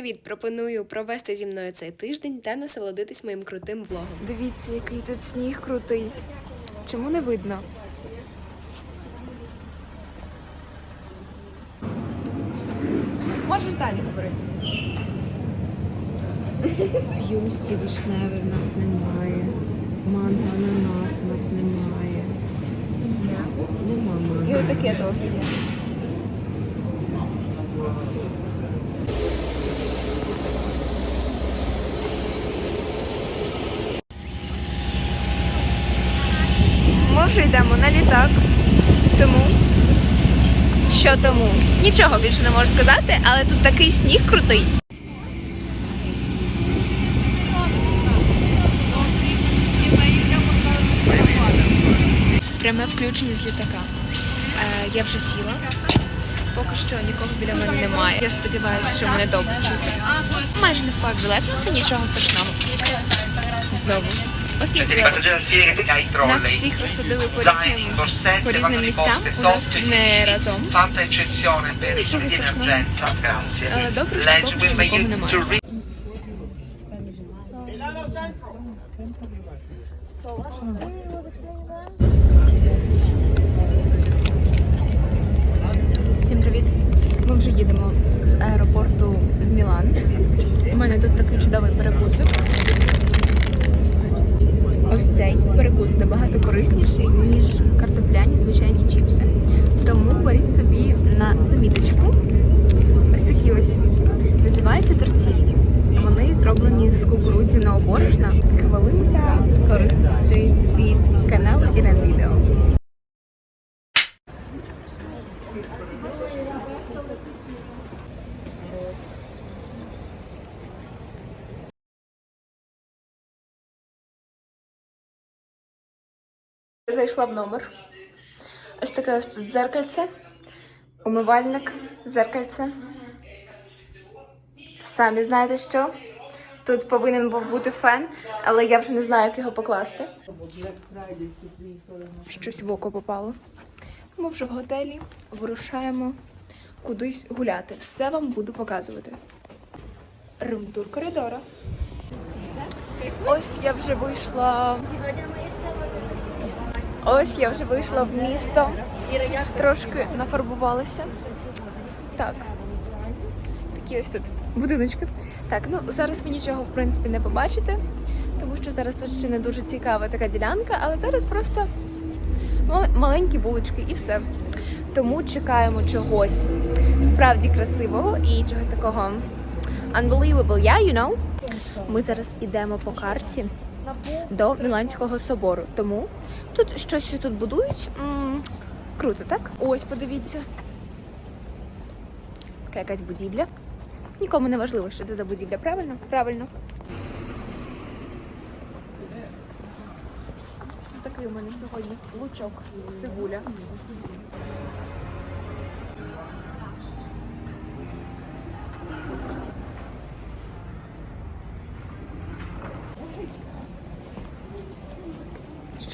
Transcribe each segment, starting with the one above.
привіт! Пропоную провести зі мною цей тиждень та насолодитись моїм крутим влогом. Дивіться, який тут сніг крутий. Чому не видно? Можеш далі говорити. Юсті вишневий в нас немає. Манго ананас у нас немає. Нема І отаке теж є. Вже йдемо на літак. Тому. Що тому? Нічого більше не можу сказати, але тут такий сніг крутий. Пряме включення з літака. Е, я вже сіла. Поки що нікого біля мене немає. Я сподіваюся, що мене добре чути. Майже не впав білет, ну це нічого страшного. Знову. Нас всіх розсадили по різним, по різним місцям. У нас не разом. Але добре, що поки що нікого немає. Всім привіт! Ми вже їдемо з аеропорту в Мілан. У мене тут такий чудовий перекусик. Ось цей перекус набагато корисніший, ніж картопляні звичайні чіпси. Тому беріть собі на заміточку ось такі ось. Називаються тортілі. Вони зроблені з кукурудзяного борошна. Хвилинка корисностей від каналу Ірен Відео. Зайшла в номер. Ось таке ось тут дзеркальце, умивальник, дзеркальце. Самі знаєте що? Тут повинен був бути фен, але я вже не знаю, як його покласти. Щось в око попало. Ми вже в готелі вирушаємо кудись гуляти. Все вам буду показувати. Румтур коридора. Ось я вже вийшла. Ось я вже вийшла в місто. Трошки нафарбувалася. Так. Такі ось тут будиночки. Так, ну зараз ви нічого в принципі не побачите, тому що зараз тут ще не дуже цікава така ділянка, але зараз просто маленькі вулички і все. Тому чекаємо чогось справді красивого і чогось такого unbelievable, yeah, you know? Ми зараз ідемо по карті до Міланського собору. Тому тут щось що тут будують. м, круто, так? Ось, подивіться. Така якась будівля. Нікому не важливо, що це за будівля, правильно? Правильно. Такий у мене сьогодні лучок, цибуля.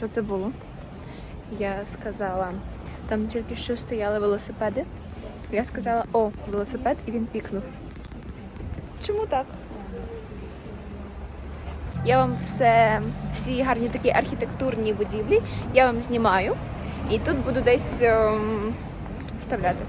Що це було? Я сказала, там тільки що стояли велосипеди. Я сказала, о, велосипед, і він пікнув. Чому так? Я вам все, всі гарні такі архітектурні будівлі, я вам знімаю. І тут буду десь ем, вставляти.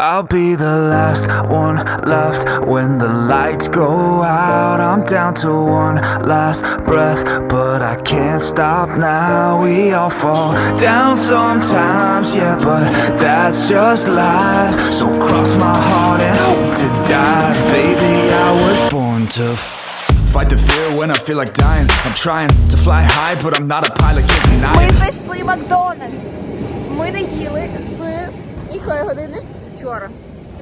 I'll be the last one left when the lights go out. I'm down to one last breath, but I can't stop now. We all fall down sometimes, yeah, but that's just life. So cross my heart and hope to die. Baby, I was born to fight the fear when I feel like dying. I'm trying to fly high, but I'm not a pilot, can't deny Ми it. знайшли Макдональдс. Ми не їли з якої години? З вчора.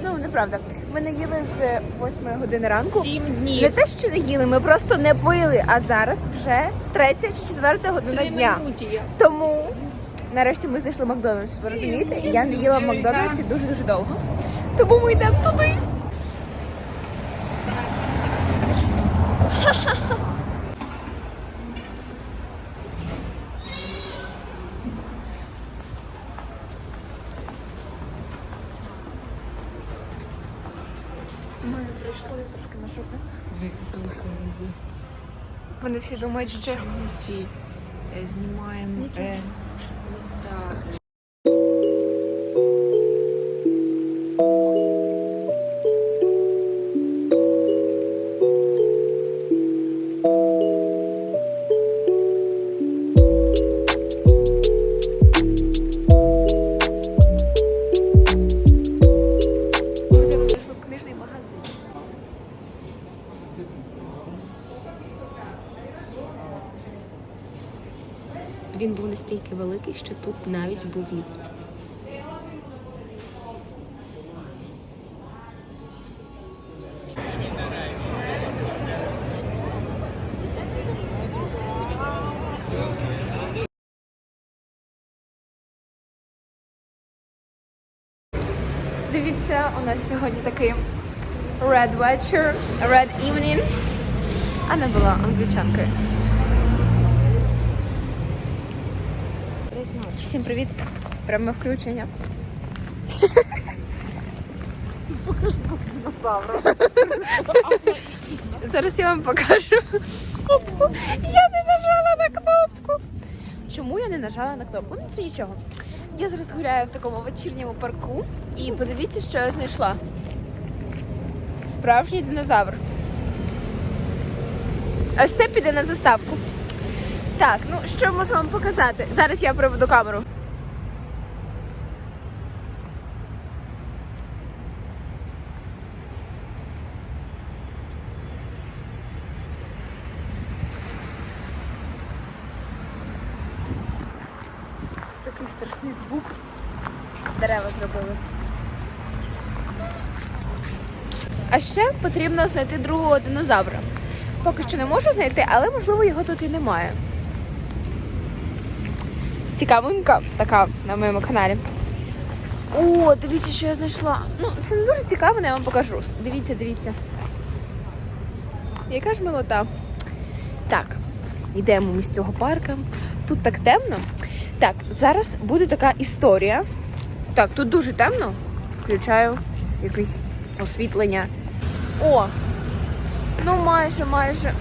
Ну, неправда. Ми не їли з 8 години ранку. Сім днів. Не те, що не їли, ми просто не пили. А зараз вже третя чи четверта година дня. Тому нарешті ми знайшли Макдональдс. Ви розумієте? І Я не їла в Макдональдсі дуже дуже довго. Тому ми йдемо туди. пішло, я трошки на жовтне. Вони всі думають, що е, знімаємо. Він був настільки великий, що тут навіть був ліфт. Дивіться, у нас сьогодні такий red вечір, red evening. Анна була англічанкою. Всім привіт! Пряме включення. Покажу динозавра. Зараз я вам покажу. Я не нажала на кнопку. Чому я не нажала на кнопку? Ну це нічого. Я зараз гуляю в такому вечірньому парку і подивіться, що я знайшла. Справжній динозавр. Ось це піде на заставку. Так, ну що можу вам показати? Зараз я проведу камеру. Такий страшний звук. Дерева зробили. А ще потрібно знайти другого динозавра. Поки що не можу знайти, але можливо його тут і немає. Цікавинка така на моєму каналі. О, дивіться, що я знайшла. Ну, це не дуже цікаво, але я вам покажу. Дивіться, дивіться. Яка ж милота. Так, йдемо ми з цього парка. Тут так темно. Так, зараз буде така історія. Так, тут дуже темно. Включаю якесь освітлення. О! Ну, майже, майже.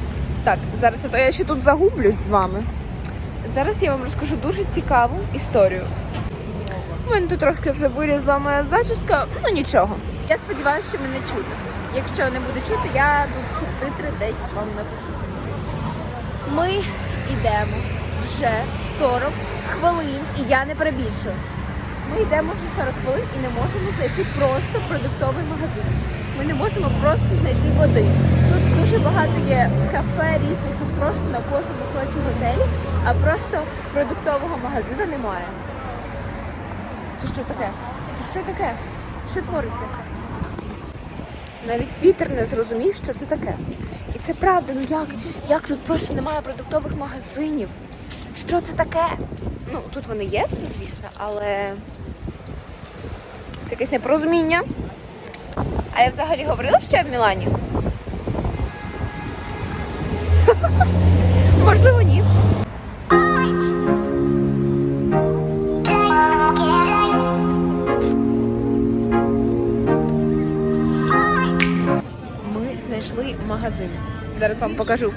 Так, зараз а то я ще тут загублюсь з вами. Зараз я вам розкажу дуже цікаву історію. У мене тут трошки вже вирізла моя зачіска, ну нічого. Я сподіваюся, що мене чути. Якщо не буде чути, я тут субтитри десь вам напишу. Ми йдемо вже 40 хвилин, і я не перебільшую. Ми йдемо вже 40 хвилин і не можемо знайти просто продуктовий магазин. Ми не можемо просто знайти води. Тут дуже багато є кафе різних, тут просто на кожному кроці готелі, а просто продуктового магазину немає. Це що таке? Це що таке? Що твориться? Навіть вітер не зрозумів, що це таке. І це правда, ну як? Як тут просто немає продуктових магазинів? Що це таке? Ну, тут вони є, звісно, але це якесь непорозуміння. А я взагалі говорила, що я в Мілані? Можливо, ні. Ми знайшли магазин. Зараз вам покажу.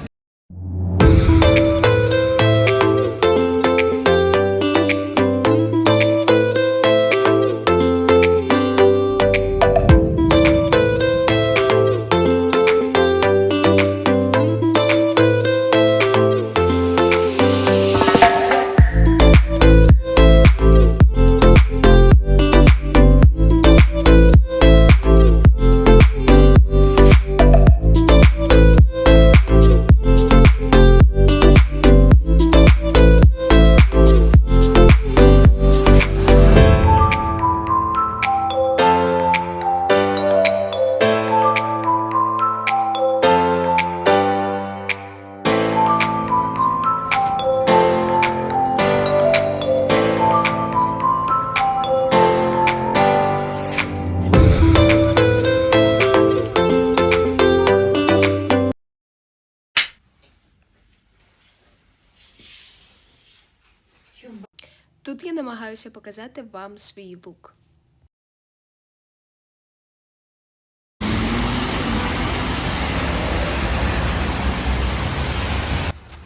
намагаюся показати вам свій лук.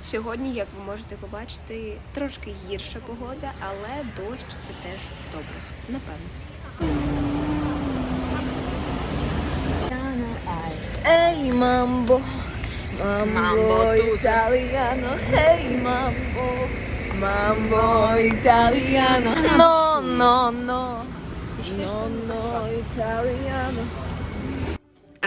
Сьогодні, як ви можете побачити, трошки гірша погода, але дощ це теж добре, напевно. Ей, мамбо, мамбо, італіано, ей, мамбо. Mambo italiano. No, no, no. Nonno italiano.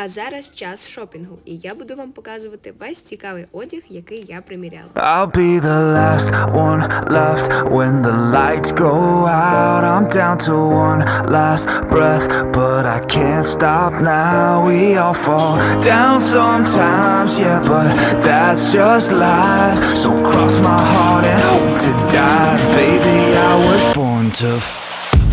А зараз час шопінгу, і я буду вам показувати весь цікавий одяг, який я приміряла. I'll be the last one left when the lights go out. I'm down to one last breath, but I can't stop now. We all fall down sometimes, yeah, but that's just life. So cross my heart and hope to die. Baby, I was born to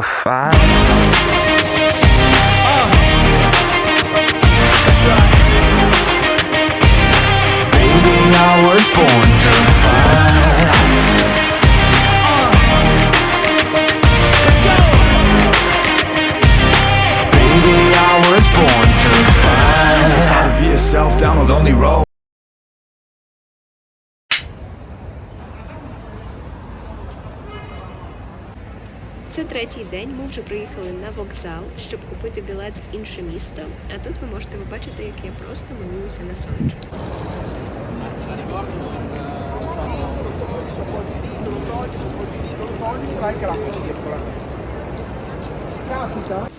right. Baby, I was born to. Let's go. Baby, I was born to. Time to be yourself down a lonely road. Третій день. Ми вже приїхали на вокзал, щоб купити білет в інше місто. А тут ви можете побачити, як я просто милуюся на сонечку. В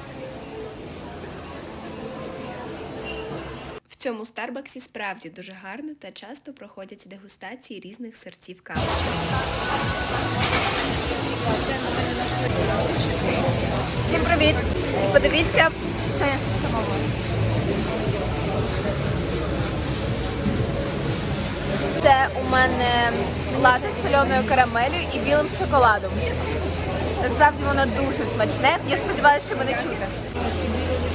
цьому Старбаксі справді дуже гарно та часто проходять дегустації різних сортів кави. Всім привіт! Подивіться, що я замовила. Це у мене лати з соленою карамелю і білим шоколадом. Насправді воно дуже смачне. Я сподіваюся, що мене чути.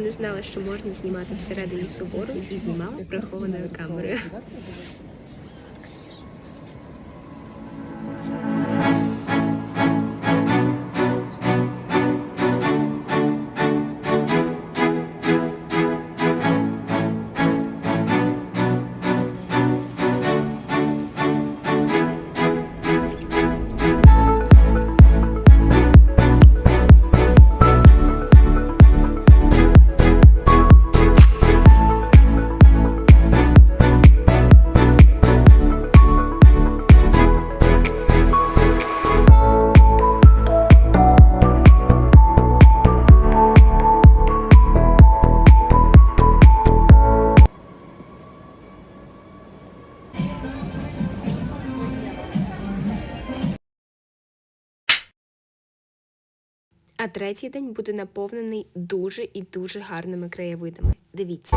Не знала, що можна знімати всередині собору, і знімала прихованою камерою. А третій день буде наповнений дуже і дуже гарними краєвидами. Дивіться.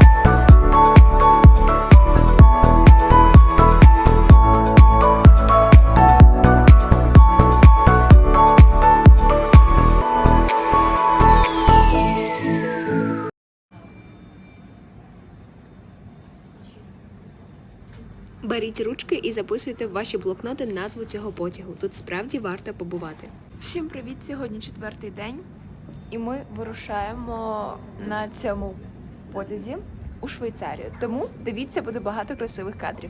Беріть ручки і записуйте в ваші блокноти назву цього потягу. Тут справді варто побувати. Всім привіт! Сьогодні четвертий день, і ми вирушаємо на цьому потязі у Швейцарію. Тому дивіться, буде багато красивих кадрів.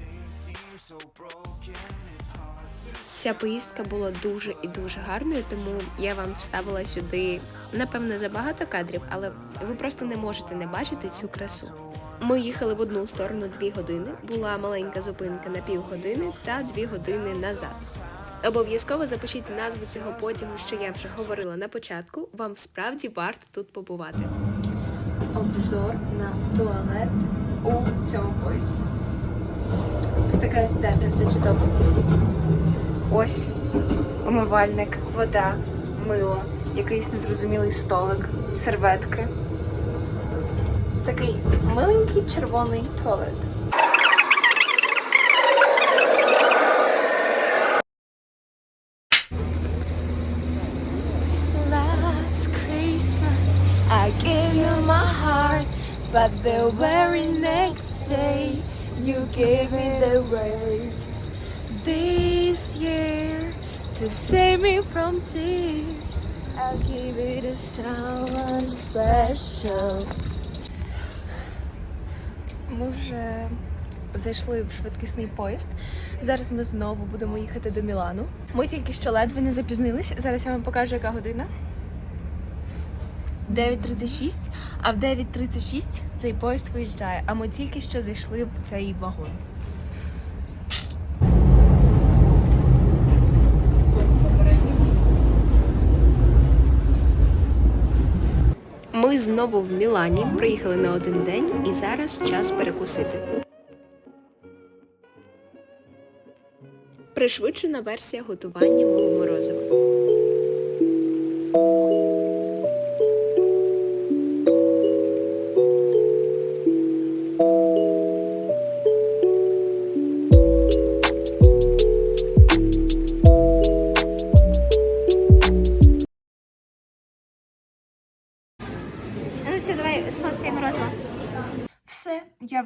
Ця поїздка була дуже і дуже гарною, тому я вам вставила сюди, напевно, забагато кадрів, але ви просто не можете не бачити цю красу. Ми їхали в одну сторону дві години, була маленька зупинка на півгодини та дві години назад. Обов'язково запишіть назву цього потягу, що я вже говорила на початку. Вам справді варто тут побувати. Обзор на туалет у цьому поїзді. Ось така ось дзеркальце чудово. Ось умивальник, вода, мило, якийсь незрозумілий столик, серветки. Такий миленький червоний туалет. Last Christmas, I gave you my heart, but the very next day, you gave me the wave. This year, to save me from tears, I'll give it to someone special. Ми вже зайшли в швидкісний поїзд. Зараз ми знову будемо їхати до Мілану. Ми тільки що ледве не запізнились. Зараз я вам покажу, яка година. 9.36, а в 9.36 цей поїзд виїжджає, а ми тільки що зайшли в цей вагон. Ми знову в Мілані, приїхали на один день, і зараз час перекусити. Пришвидшена версія готування мого морозива.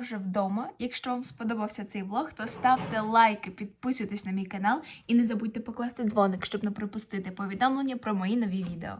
Вже вдома. Якщо вам сподобався цей влог, то ставте лайки, підписуйтесь на мій канал і не забудьте покласти дзвоник, щоб не пропустити повідомлення про мої нові відео.